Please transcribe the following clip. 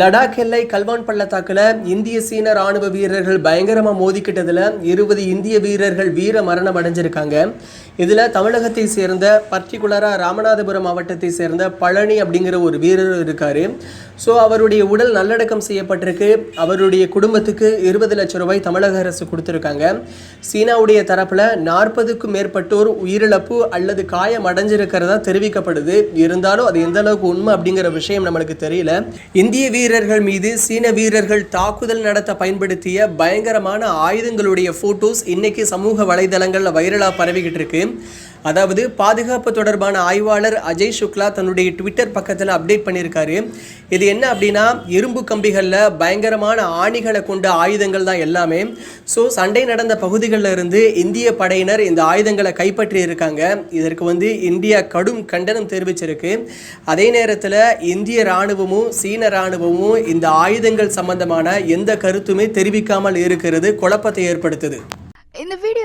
Ladakh எல்லை கல்வான் பள்ளத்தாக்குல இந்திய சீன ராணுவ வீரர்கள் பயங்கரமாக மோதிக்கிட்டதுல இருபது இந்திய வீரர்கள் வீர மரணம் அடைஞ்சிருக்காங்க. இதுல தமிழகத்தை சேர்ந்த பர்டிகுலராக ராமநாதபுரம் மாவட்டத்தை சேர்ந்த பழனி அப்படிங்கிற ஒரு வீரர் இருக்காரு. ஸோ அவருடைய உடல் நல்லடக்கம் செய்யப்பட்டிருக்கு. அவருடைய குடும்பத்துக்கு இருபது லட்சம் ரூபாய் தமிழக அரசு கொடுத்துருக்காங்க. சீனாவுடைய தரப்புல நாற்பதுக்கும் மேற்பட்டோர் உயிரிழப்பு அல்லது காயம் அடைஞ்சிருக்கிறதா தெரிவிக்கப்படுது. இருந்தாலும் அது எந்த அளவுக்கு உண்மை அப்படிங்கிற விஷயம் நம்மளுக்கு தெரியல. இந்திய வீரர்கள் மீது சீன வீரர்கள் தாக்குதல் நடத்த பயன்படுத்திய பயங்கரமான ஆயுதங்களுடைய போட்டோஸ் இன்னைக்கு சமூக வலைதளங்களில் வைரலா பரவிக்கிட்டு இருக்கு. அதாவது பாதுகாப்பு தொடர்பான ஆய்வாளர் அஜய் சுக்லா தன்னுடைய ட்விட்டர் பக்கத்தில் அப்டேட் பண்ணியிருக்காரு. இது என்ன அப்படின்னா இரும்பு கம்பிகளில் பயங்கரமான ஆணிகளை கொண்ட ஆயுதங்கள் தான் எல்லாமே. ஸோ சண்டை நடந்த பகுதிகளில் இருந்து இந்திய படையினர் இந்த ஆயுதங்களை கைப்பற்றி இருக்காங்க இதற்கு வந்து இந்தியா கடும் கண்டனம் தெரிவிச்சிருக்கு. அதே நேரத்தில் இந்திய இராணுவமும் சீன இராணுவமும் இந்த ஆயுதங்கள் சம்பந்தமான எந்த கருத்துமே தெரிவிக்காமல் இருக்கிறது குழப்பத்தை ஏற்படுத்துது. இந்த